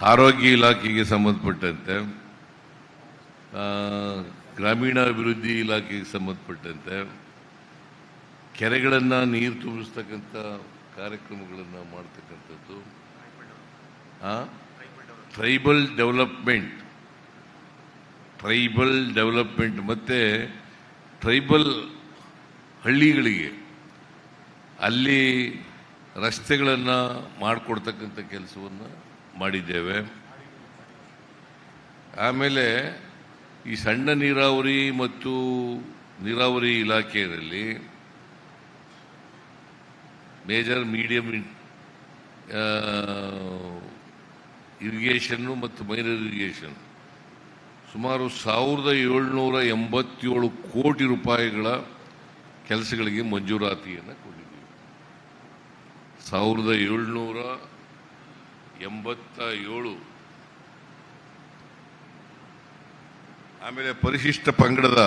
ಆರೋಗ್ಯ ಇಲಾಖೆಗೆ ಸಂಬಂಧಪಟ್ಟಂತೆ ಗ್ರಾಮೀಣಾಭಿವೃದ್ಧಿ ಇಲಾಖೆಗೆ ಸಂಬಂಧಪಟ್ಟಂತೆ ಕೆರೆಗಳನ್ನು ನೀರು ತುಂಬಿಸ್ತಕ್ಕಂಥ ಕಾರ್ಯಕ್ರಮಗಳನ್ನು ಮಾಡ್ತಕ್ಕಂಥದ್ದು? ಟ್ರೈಬಲ್ ಡೆವಲಪ್ಮೆಂಟ್ ಟ್ರೈಬಲ್ ಡೆವಲಪ್ಮೆಂಟ್ ಮತ್ತು ಟ್ರೈಬಲ್ ಹಳ್ಳಿಗಳಿಗೆ ಅಲ್ಲಿ ರಸ್ತೆಗಳನ್ನು ಮಾಡಿಕೊಡ್ತಕ್ಕಂಥ ಕೆಲಸವನ್ನು ಮಾಡಿದ್ದೇವೆ. ಆಮೇಲೆ ಈ ಸಣ್ಣ ನೀರಾವರಿ ಮತ್ತು ನೀರಾವರಿ ಇಲಾಖೆಯಲ್ಲಿ ಮೇಜರ್, ಮೀಡಿಯಂ ಇರಿಗೇಷನ್ನು ಮತ್ತು ಮೈನರ್ ಇರಿಗೇಷನ್. ಸುಮಾರು ಸಾವಿರದ ಏಳ್ನೂರ ಎಂಬತ್ತೇಳು ಕೋಟಿ ರೂಪಾಯಿಗಳ ಕೆಲಸಗಳಿಗೆ ಮಂಜೂರಾತಿಯನ್ನು ಕೊಟ್ಟಿದ್ದೀವಿ. ಸಾವಿರದ ಏಳ್ನೂರ ಎಂಬತ್ತ ಏಳು ಆಮೇಲೆ ಪರಿಶಿಷ್ಟ ಪಂಗಡದ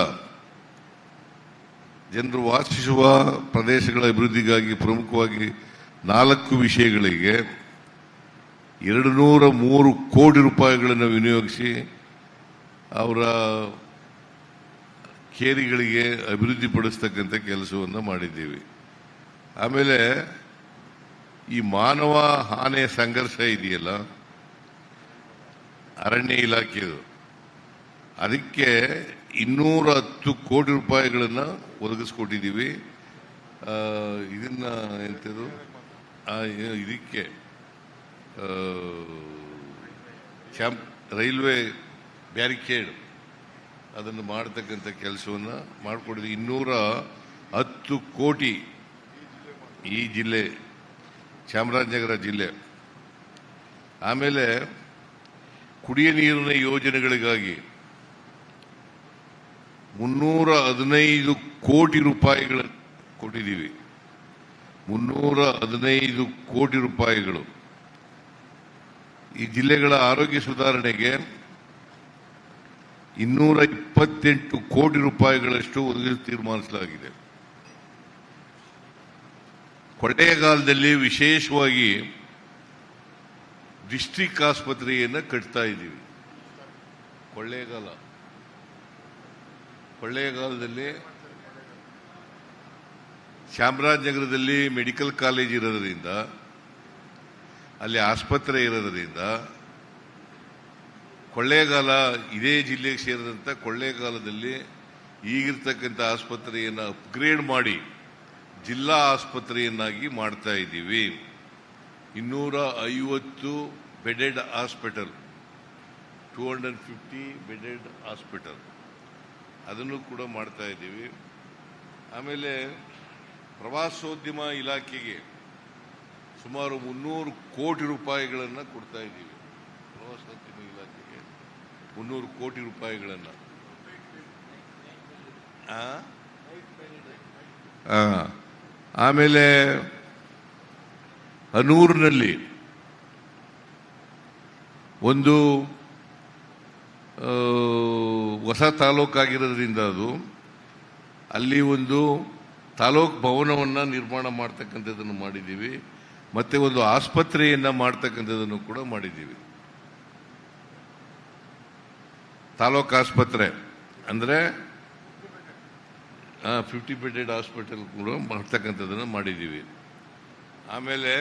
ಜನರು ವಾಸಿಸುವ ಪ್ರದೇಶಗಳ ಅಭಿವೃದ್ಧಿಗಾಗಿ ಪ್ರಮುಖವಾಗಿ ನಾಲ್ಕು ವಿಷಯಗಳಿಗೆ ಎರಡು ನೂರ ಮೂರು ಕೋಟಿ ರೂಪಾಯಿಗಳನ್ನು ವಿನಿಯೋಗಿಸಿ ಅವರ ಕೇರಿಗಳಿಗೆ ಅಭಿವೃದ್ಧಿಪಡಿಸ್ತಕ್ಕಂಥ ಕೆಲಸವನ್ನು ಮಾಡಿದ್ದೀವಿ. ಆಮೇಲೆ ಈ ಮಾನವ ಆನೆ ಸಂಘರ್ಷ ಇದೆಯಲ್ಲ? ಅರಣ್ಯ ಇಲಾಖೆದು ಅದಕ್ಕೆ ಇನ್ನೂರ ಹತ್ತು ಕೋಟಿ ರೂಪಾಯಿಗಳನ್ನು ಒದಗಿಸ್ಕೊಟ್ಟಿದ್ದೀವಿ. ಇದನ್ನ ಆ, ಇದಕ್ಕೆ ಕ್ಯಾಂಪ್ ರೈಲ್ವೆ ಬ್ಯಾರಿಕೇಡ್. ಅದನ್ನು ಮಾಡತಕ್ಕಂಥ ಕೆಲಸವನ್ನು ಮಾಡಿಕೊಟ್ಟಿದ್ದೀವಿ ಇನ್ನೂರ ಹತ್ತು ಕೋಟಿ ಈ ಜಿಲ್ಲೆ ಚಾಮರಾಜನಗರ ಜಿಲ್ಲೆ. ಆಮೇಲೆ ಕುಡಿಯ ನೀರಿನ ಯೋಜನೆಗಳಿಗಾಗಿ ಮುನ್ನೂರ ಹದಿನೈದು ಕೋಟಿ ರೂಪಾಯಿಗಳ ಕೊಟ್ಟಿದ್ದೀವಿ. ಮುನ್ನೂರ ಹದಿನೈದು ಕೋಟಿ ರೂಪಾಯಿಗಳು. ಈ ಜಿಲ್ಲೆಗಳ ಆರೋಗ್ಯ ಸುಧಾರಣೆಗೆ ಇನ್ನೂರ ಇಪ್ಪತ್ತೆಂಟು ಕೋಟಿ ರೂಪಾಯಿಗಳಷ್ಟು ಒದಗಿಸಲು ತೀರ್ಮಾನಿಸಲಾಗಿದೆ. ಕೊಳ್ಳೇಗಾಲದಲ್ಲಿ ವಿಶೇಷವಾಗಿ ಡಿಸ್ಟಿಕ್ ಆಸ್ಪತ್ರೆಯನ್ನು ಕಟ್ತಾ ಇದ್ದೀವಿ. ಕೊಳ್ಳೇಗಾಲ. ಕೊಳ್ಳೇಗಾಲದಲ್ಲಿ ಚಾಮರಾಜನಗರದಲ್ಲಿ ಮೆಡಿಕಲ್ ಕಾಲೇಜ್ ಇರೋದ್ರಿಂದ, ಅಲ್ಲಿ ಆಸ್ಪತ್ರೆ ಇರೋದ್ರಿಂದ ಕೊಳ್ಳೇಗಾಲ ಇದೇ ಜಿಲ್ಲೆಗೆ ಸೇರಿದಂಥ ಕೊಳ್ಳೇಗಾಲದಲ್ಲಿ ಈಗಿರ್ತಕ್ಕಂಥ ಆಸ್ಪತ್ರೆಯನ್ನು ಅಪ್ಗ್ರೇಡ್ ಮಾಡಿ ಜಿಲ್ಲಾ ಆಸ್ಪತ್ರೆಯನ್ನಾಗಿ ಮಾಡ್ತಾ ಇದ್ದೀವಿ. ಇನ್ನೂರ ಐವತ್ತು bedded hospital, two hundred fifty bedded hospital ಅದನ್ನು ಕೂಡ ಮಾಡ್ತಾ ಇದ್ದೀವಿ. ಆಮೇಲೆ ಪ್ರವಾಸೋದ್ಯಮ ಇಲಾಖೆಗೆ ಸುಮಾರು ಮುನ್ನೂರು ಕೋಟಿ ರೂಪಾಯಿಗಳನ್ನು ಕೊಡ್ತಾ ಇದ್ದೀವಿ. ಪ್ರವಾಸೋದ್ಯಮ ಇಲಾಖೆಗೆ ಮುನ್ನೂರು ಕೋಟಿ ರೂಪಾಯಿಗಳನ್ನು. ಆ? ಆಮೇಲೆ ಹನೂರಿನಲ್ಲಿ ಒಂದು ಹೊಸ ತಾಲೂಕಾಗಿರೋದ್ರಿಂದ ಅದು, ಅಲ್ಲಿ ಒಂದು ತಾಲೂಕ್ ಭವನವನ್ನು ನಿರ್ಮಾಣ ಮಾಡ್ತಕ್ಕಂಥದ್ದನ್ನು ಮಾಡಿದ್ದೀವಿ. ಮತ್ತು ಒಂದು ಆಸ್ಪತ್ರೆಯನ್ನು ಮಾಡ್ತಕ್ಕಂಥದ್ದನ್ನು ಕೂಡ ಮಾಡಿದ್ದೀವಿ. ತಾಲೂಕು ಆಸ್ಪತ್ರೆ ಅಂದ್ರೆ ಫಿಫ್ಟಿ ಬೆಡೆಡ್ ಹಾಸ್ಪಿಟಲ್ ಕೂಡ ಮಾಡ್ತಕ್ಕಂಥದ್ದನ್ನು ಮಾಡಿದ್ದೀವಿ. ಆಮೇಲೆ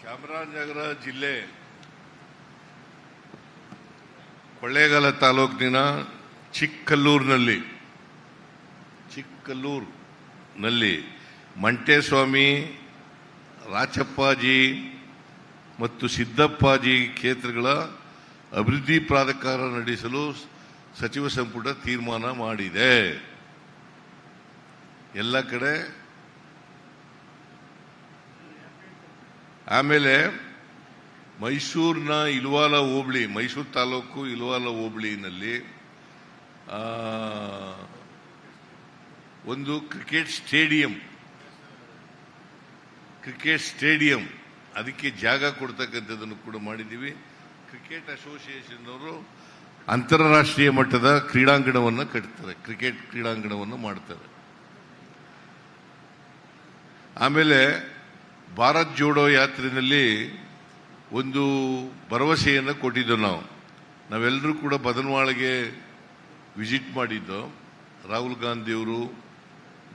ಚಾಮರಾಜನಗರ ಜಿಲ್ಲೆ ಕೊಳ್ಳೇಗಾಲ ತಾಲೂಕಿನ ಚಿಕ್ಕಲ್ಲೂರಿನಲ್ಲಿ ಚಿಕ್ಕಲ್ಲೂರಿನಲ್ಲಿ ಮಂಟೇಸ್ವಾಮಿ ರಾಚಪ್ಪಾಜಿ ಮತ್ತು ಸಿದ್ದಪ್ಪಾಜಿ ಕ್ಷೇತ್ರಗಳ ಅಭಿವೃದ್ಧಿ ಪ್ರಾಧಿಕಾರ ನಡೆಸಲು ಸಚಿವ ಸಂಪುಟ ತೀರ್ಮಾನ ಮಾಡಿದೆ. ಎಲ್ಲ ಕಡೆ ಆಮೇಲೆ ಮೈಸೂರಿನ ಇಲ್ವಾಲ ಹೋಬಳಿ, ಮೈಸೂರು ತಾಲೂಕು ಇಲ್ವಾಲ ಹೋಬಳಿನಲ್ಲಿ ಒಂದು ಕ್ರಿಕೆಟ್ ಸ್ಟೇಡಿಯಂ ಕ್ರಿಕೆಟ್ ಸ್ಟೇಡಿಯಂ, ಅದಕ್ಕೆ ಜಾಗ ಕೊಡ್ತಕ್ಕಂಥದ್ದನ್ನು ಕೂಡ ಮಾಡಿದ್ದೀವಿ. ಕ್ರಿಕೆಟ್ ಅಸೋಸಿಯೇಷನ್ ಅವರು ಅಂತಾರಾಷ್ಟ್ರೀಯ ಮಟ್ಟದ ಕ್ರೀಡಾಂಗಣವನ್ನು ಕಟ್ತಾರೆ, ಕ್ರಿಕೆಟ್ ಕ್ರೀಡಾಂಗಣವನ್ನು ಮಾಡ್ತಾರೆ. ಆಮೇಲೆ ಭಾರತ್ ಜೋಡೋ ಯಾತ್ರೆಯಲ್ಲಿ ಒಂದು ಭರವಸೆಯನ್ನು ಕೊಟ್ಟಿದ್ದು ನಾವು. ನಾವೆಲ್ಲರೂ ಕೂಡ ಬದನವಾಳಿಗೆ ವಿಸಿಟ್ ಮಾಡಿದ್ದು, ರಾಹುಲ್ ಗಾಂಧಿಯವರು,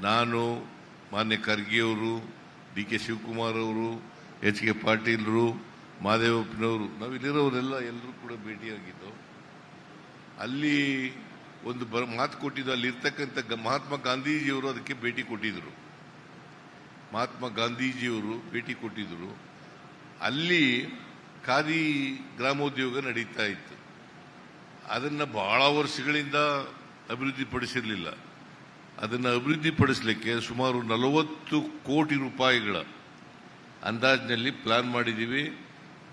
ನಾನು, ಮಾನ್ಯ ಖರ್ಗೆಯವರು ಡಿ ಕೆ ಶಿವಕುಮಾರ್ ಅವರು, ಎಚ್ ಕೆ ಪಾಟೀಲ್ರು ಮಾದೇವಪ್ಪನವರು ನಾವು ಇಲ್ಲಿರೋರೆಲ್ಲ ಎಲ್ಲರೂ ಕೂಡ ಭೇಟಿಯಾಗಿದ್ದು, ಅಲ್ಲಿ ಒಂದು ಬರ, ಮಾತು ಕೊಟ್ಟಿದ್ದು, ಅಲ್ಲಿರ್ತಕ್ಕಂಥ ಮಹಾತ್ಮ ಗಾಂಧೀಜಿಯವರು ಅದಕ್ಕೆ ಭೇಟಿ ಕೊಟ್ಟಿದ್ದರು ಮಹಾತ್ಮ ಗಾಂಧೀಜಿಯವರು ಭೇಟಿ ಕೊಟ್ಟಿದ್ದರು ಅಲ್ಲಿ ಖಾದಿ ಗ್ರಾಮೋದ್ಯೋಗ ನಡೀತಾ ಇತ್ತು. ಅದನ್ನು ಬಹಳ ವರ್ಷಗಳಿಂದ ಅಭಿವೃದ್ಧಿಪಡಿಸಿರಲಿಲ್ಲ. ಅದನ್ನು ಅಭಿವೃದ್ಧಿಪಡಿಸಲಿಕ್ಕೆ ಸುಮಾರು ನಲವತ್ತು ಕೋಟಿ ರೂಪಾಯಿಗಳ ಅಂದಾಜಿನಲ್ಲಿ ಪ್ಲಾನ್ ಮಾಡಿದ್ದೀವಿ.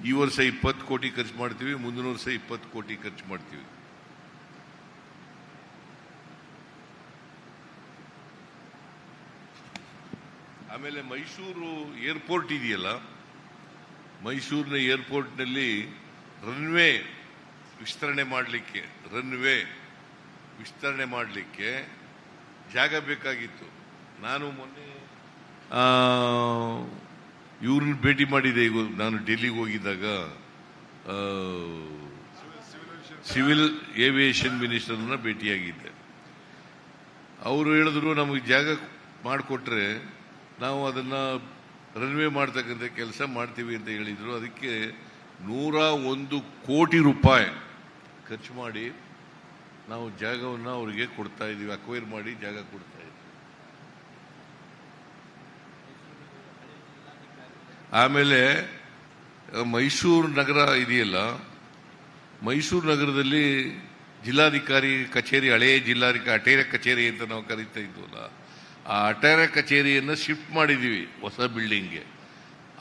ಈ ವರ್ಷ ಇಪ್ಪತ್ತು ಕೋಟಿ ಖರ್ಚು ಮಾಡ್ತೀವಿ, ಮುಂದಿನ ವರ್ಷ ಇಪ್ಪತ್ತು ಕೋಟಿ ಖರ್ಚು ಮಾಡ್ತೀವಿ. ಆಮೇಲೆ ಮೈಸೂರು ಏರ್ಪೋರ್ಟ್ ಇದೆಯಲ್ಲ, ಮೈಸೂರಿನ ಏರ್ಪೋರ್ಟ್ನಲ್ಲಿ ರನ್ವೇ ವಿಸ್ತರಣೆ ಮಾಡಲಿಕ್ಕೆ ರನ್ವೇ ವಿಸ್ತರಣೆ ಮಾಡಲಿಕ್ಕೆ ಜಾಗ ಬೇಕಾಗಿತ್ತು. ನಾನು ಮೊನ್ನೆ ಇವ್ರನ್ನ ಭೇಟಿ ಮಾಡಿದೆ. ಈಗ ನಾನು ಡೆಲ್ಲಿಗೆ ಹೋಗಿದ್ದಾಗ ಸಿವಿಲ್ ಏವಿಯೇಷನ್ ಮಿನಿಸ್ಟರ್ನ ಭೇಟಿಯಾಗಿದ್ದೆ. ಅವರು ಹೇಳಿದ್ರು, ನಮಗೆ ಜಾಗ ಮಾಡಿಕೊಟ್ರೆ ನಾವು ಅದನ್ನ ರನ್ವೇ ಮಾಡ್ತಕ್ಕಂಥ ಕೆಲಸ ಮಾಡ್ತೀವಿ ಅಂತ ಹೇಳಿದರು. ಅದಕ್ಕೆ ನೂರ ಒಂದು ಕೋಟಿ ರೂಪಾಯಿ ಖರ್ಚು ಮಾಡಿ ನಾವು ಜಾಗವನ್ನು ಅವರಿಗೆ ಕೊಡ್ತಾ ಇದ್ದೀವಿ ಅಕ್ವೈರ್ ಮಾಡಿ ಜಾಗ ಕೊಡ್ತಾ ಇದ್ದೀವಿ ಆಮೇಲೆ ಮೈಸೂರು ನಗರ ಇದೆಯಲ್ಲ, ಮೈಸೂರು ನಗರದಲ್ಲಿ ಜಿಲ್ಲಾಧಿಕಾರಿ ಕಚೇರಿ ಹಳೆಯ ಜಿಲ್ಲಾಧಿಕಾರಿ ಅಟೇರ ಕಚೇರಿ ಅಂತ ನಾವು ಕರೀತಾ ಇದ್ವಲ್ಲ, ಆ ಅಟೇರ ಕಚೇರಿಯನ್ನು ಶಿಫ್ಟ್ ಮಾಡಿದ್ದೀವಿ ಹೊಸ ಬಿಲ್ಡಿಂಗ್ಗೆ.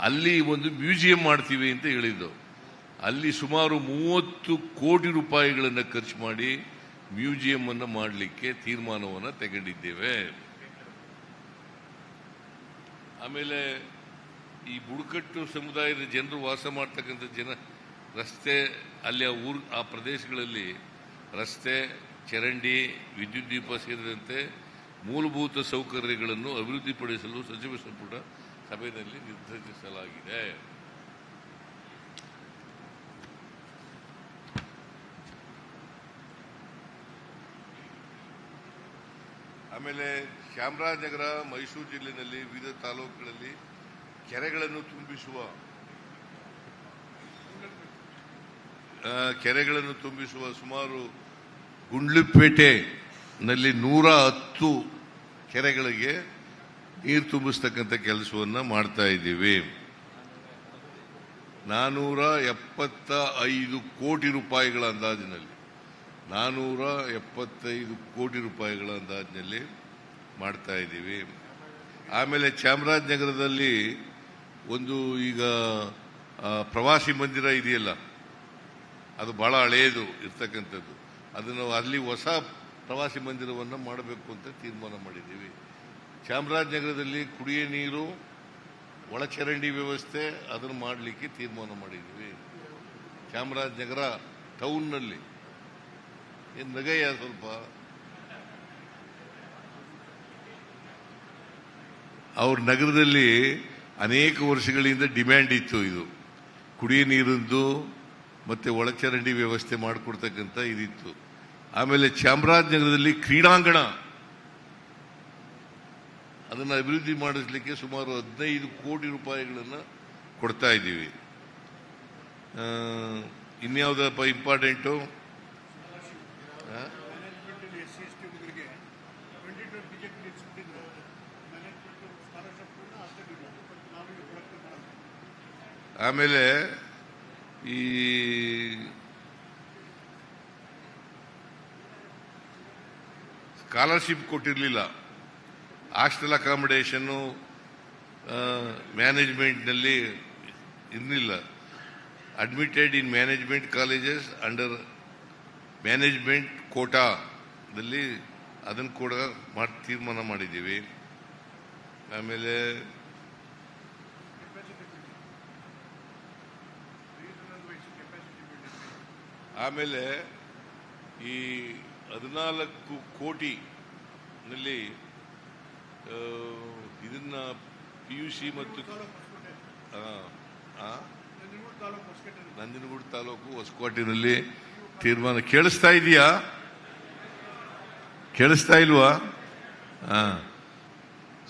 ಅಲ್ಲಿ ಒಂದು ಮ್ಯೂಸಿಯಂ ಮಾಡ್ತೀವಿ ಅಂತ ಹೇಳಿದ್ದು. ಅಲ್ಲಿ ಸುಮಾರು ಮೂವತ್ತು ಕೋಟಿ ರೂಪಾಯಿಗಳನ್ನು ಖರ್ಚು ಮಾಡಿ ಮ್ಯೂಸಿಯಂ ಅನ್ನು ಮಾಡಲಿಕ್ಕೆ ತೀರ್ಮಾನವನ್ನು ತೆಗೊಂಡಿದ್ದೇವೆ ಆಮೇಲೆ ಈ ಬುಡಕಟ್ಟು ಸಮುದಾಯದ ಜನರು ವಾಸ ಮಾಡ್ತಕ್ಕಂಥ ಜನ ರಸ್ತೆ, ಅಲ್ಲಿ ಆ ಊರು, ಆ ಪ್ರದೇಶಗಳಲ್ಲಿ ರಸ್ತೆ, ಚರಂಡಿ, ವಿದ್ಯುತ್ ದೀಪ ಸೇರಿದಂತೆ ಮೂಲಭೂತ ಸೌಕರ್ಯಗಳನ್ನು ಅಭಿವೃದ್ಧಿಪಡಿಸಲು ಸಚಿವ ಸಂಪುಟ ಸಭೆಯಲ್ಲಿ ನಿರ್ಧರಿಸಲಾಗಿದೆ. ಆಮೇಲೆ ಚಾಮರಾಜನಗರ, ಮೈಸೂರು ಜಿಲ್ಲೆಯಲ್ಲಿ ವಿವಿಧ ತಾಲೂಕುಗಳಲ್ಲಿ ಕೆರೆಗಳನ್ನು ತುಂಬಿಸುವ ಕೆರೆಗಳನ್ನು ತುಂಬಿಸುವ ಸುಮಾರು ಗುಂಡ್ಲುಪೇಟೆನಲ್ಲಿ ನೂರ ಹತ್ತು ಕೆರೆಗಳಿಗೆ ನೀರು ತುಂಬಿಸ್ತಕ್ಕಂಥ ಕೆಲಸವನ್ನು ಮಾಡ್ತಾ ಇದ್ದೀವಿ. ನಾನೂರ ಎಪ್ಪತ್ತ ಐದು ಕೋಟಿ ರೂಪಾಯಿಗಳ ಅಂದಾಜಿನಲ್ಲಿ. ನಾನೂರ ಎಪ್ಪತ್ತೈದು ಕೋಟಿ ರೂಪಾಯಿಗಳ ಅಂದಾಜಿನಲ್ಲಿ ಮಾಡ್ತಾ ಇದ್ದೀವಿ. ಆಮೇಲೆ ಚಾಮರಾಜನಗರದಲ್ಲಿ ಒಂದು ಈಗ ಪ್ರವಾಸಿ ಮಂದಿರ ಇದೆಯಲ್ಲ, ಅದು ಬಹಳ ಹಳೆಯದು, ಇರ್ತಕ್ಕಂಥದ್ದು. ಅದನ್ನು ಅಲ್ಲಿ ಹೊಸ ಪ್ರವಾಸಿ ಮಂದಿರವನ್ನು ಮಾಡಬೇಕು ಅಂತ ತೀರ್ಮಾನ ಮಾಡಿದ್ದೀವಿ. ಚಾಮರಾಜನಗರದಲ್ಲಿ ಕುಡಿಯ ನೀರು, ಒಳಚರಂಡಿ ವ್ಯವಸ್ಥೆ, ಅದನ್ನು ಮಾಡಲಿಕ್ಕೆ ತೀರ್ಮಾನ ಮಾಡಿದ್ದೀವಿ. ಚಾಮರಾಜನಗರ ಟೌನ್ನಲ್ಲಿ ಏನು ನಗಯ್ಯ ಸ್ವಲ್ಪ? ಅವ್ರ ನಗರದಲ್ಲಿ ಅನೇಕ ವರ್ಷಗಳಿಂದ ಡಿಮ್ಯಾಂಡ್ ಇತ್ತು ಇದು. ಕುಡಿಯ ನೀರಿಂದು ಮತ್ತೆ ಒಳಚರಂಡಿ ವ್ಯವಸ್ಥೆ ಮಾಡಿಕೊಡ್ತಕ್ಕಂಥ ಇದಿತ್ತು. ಆಮೇಲೆ ಚಾಮರಾಜನಗರದಲ್ಲಿ ಕ್ರೀಡಾಂಗಣ. ಅದನ್ನು ಅಭಿವೃದ್ಧಿ ಮಾಡಿಸ್ಲಿಕ್ಕೆ ಸುಮಾರು ಹದಿನೈದು ಕೋಟಿ ರೂಪಾಯಿಗಳನ್ನು ಕೊಡ್ತಾ ಇದ್ದೀವಿ. ಇನ್ಯಾವುದಪ್ಪ ಇಂಪಾರ್ಟೆಂಟು ಟ್ವೆಂಟಿ ಟಿಕೆಟ್ ನಿಲ್ಲಿಸ್ಬಿಟ್ಟಿದ್ರು ಮ್ಯಾನೇಜ್ಮೆಂಟ್ ಸ್ಕಾಲರ್ಶಿಪ್ ಅಷ್ಟೇ ಬಟ್ ನಾವೀಗ ಕೊಡಕ್ಕೆ ಮಾಡಲ್ಲ ಆಮೇಲೆ ಈ ಸ್ಕಾಲರ್ಶಿಪ್ ಕೊಟ್ಟಿರಲಿಲ್ಲ. ಹಾಸ್ಟೆಲ್ ಅಕಾಮಿಡೇಷನ್ನು ಮ್ಯಾನೇಜ್ಮೆಂಟ್ನಲ್ಲಿ ಇರಲಿಲ್ಲ. Admitted in management colleges under management ಕೋಟಾದಲ್ಲಿ ಅದನ್ನು ಕೂಡ ಮಾಡಿ ತೀರ್ಮಾನ ಮಾಡಿದ್ದೀವಿ. ಆಮೇಲೆ ಆಮೇಲೆ ಈ ಹದಿನಾಲ್ಕು ಕೋಟಿ ನಲ್ಲಿ ಇದನ್ನ ಪಿ ಯು ಸಿ ಮತ್ತು ನಂಜನಗೂಡು ತಾಲೂಕು ಹೊಸಕೋಟೆನಲ್ಲಿ ತೀರ್ಮಾನ ಕೇಳಿಸ್ತಾ ಇದೆಯಾ? ಕೇಳಿಸ್ತಾ ಇಲ್ವಾ?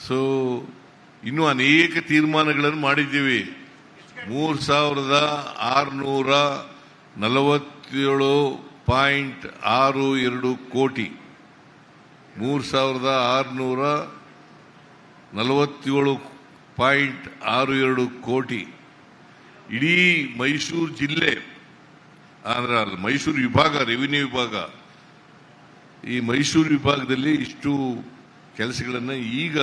ಸೊ ಇನ್ನು ಅನೇಕ ತೀರ್ಮಾನಗಳನ್ನು ಮಾಡಿದ್ದೀವಿ. ಮೂರು ಸಾವಿರದ ಆರುನೂರ ನಲವತ್ತೇಳು ಪಾಯಿಂಟ್ ಆರು ಎರಡು ಕೋಟಿ. ಮೂರು ಸಾವಿರದ ಆರುನೂರ ನಲವತ್ತೇಳು ಪಾಯಿಂಟ್ ಆರು ಎರಡು ಕೋಟಿ. ಇಡೀ ಮೈಸೂರು ಜಿಲ್ಲೆ ಅಂದ್ರೆ ಮೈಸೂರು ವಿಭಾಗ, ರೆವಿನ್ಯೂ ವಿಭಾಗ ಈ ಮೈಸೂರು ವಿಭಾಗದಲ್ಲಿ ಇಷ್ಟು ಕೆಲಸಗಳನ್ನು ಈಗ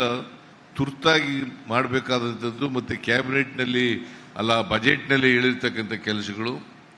ತುರ್ತಾಗಿ ಮಾಡಬೇಕಾದಂಥದ್ದು ಮತ್ತು ಕ್ಯಾಬಿನೆಟ್ನಲ್ಲಿ ಅಲ್ಲ ಬಜೆಟ್ನಲ್ಲಿ ಹೇಳಿರ್ತಕ್ಕಂಥ ಕೆಲಸಗಳು.